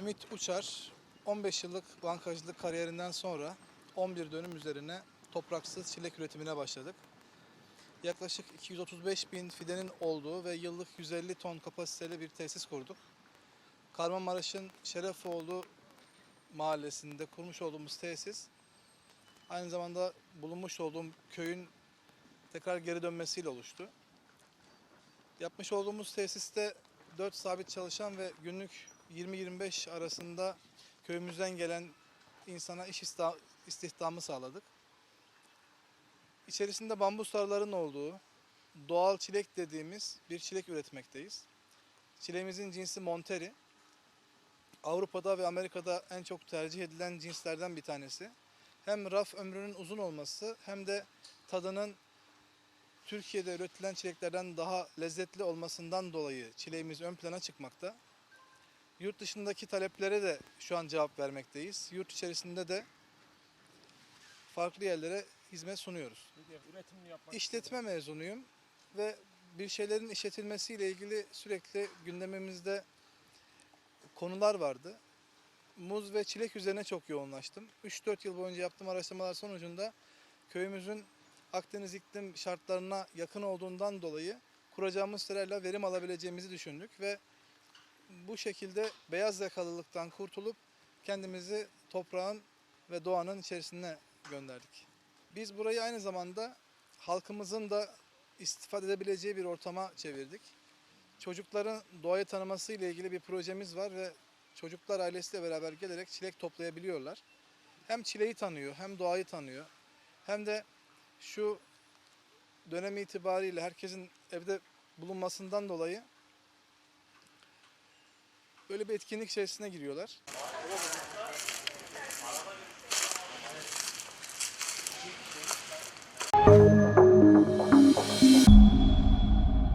Ümit Uçar 15 yıllık bankacılık kariyerinden sonra 11 dönüm üzerine topraksız çilek üretimine başladık. Yaklaşık 235 bin fidenin olduğu ve yıllık 150 ton kapasiteli bir tesis kurduk. Kahramanmaraş'ın Şerefoğlu mahallesinde kurmuş olduğumuz tesis aynı zamanda bulunmuş olduğum köyün tekrar geri dönmesiyle oluştu. Yapmış olduğumuz tesiste 4 sabit çalışan ve günlük 20-25 arasında köyümüzden gelen insana iş istihdamı sağladık. İçerisinde bambu sarıların olduğu doğal çilek dediğimiz bir çilek üretmekteyiz. Çileğimizin cinsi Monteri. Avrupa'da ve Amerika'da en çok tercih edilen cinslerden bir tanesi. Hem raf ömrünün uzun olması hem de tadının Türkiye'de üretilen çileklerden daha lezzetli olmasından dolayı çileğimiz ön plana çıkmakta. Yurt dışındaki taleplere de şu an cevap vermekteyiz. Yurt içerisinde de farklı yerlere hizmet sunuyoruz. İşletme mezunuyum ve bir şeylerin işletilmesiyle ilgili sürekli gündemimizde konular vardı. Muz ve çilek üzerine çok yoğunlaştım. 3-4 yıl boyunca yaptığım araştırmalar sonucunda köyümüzün Akdeniz iklim şartlarına yakın olduğundan dolayı kuracağımız sırayla verim alabileceğimizi düşündük ve bu şekilde beyaz yakalılıktan kurtulup kendimizi toprağın ve doğanın içerisine gönderdik. Biz burayı aynı zamanda halkımızın da istifade edebileceği bir ortama çevirdik. Çocukların doğayı tanıması ile ilgili bir projemiz var ve çocuklar ailesiyle beraber gelerek çilek toplayabiliyorlar. Hem çileği tanıyor, hem doğayı tanıyor. Hem de şu dönem itibariyle herkesin evde bulunmasından dolayı Böyle bir etkinlik içerisine giriyorlar.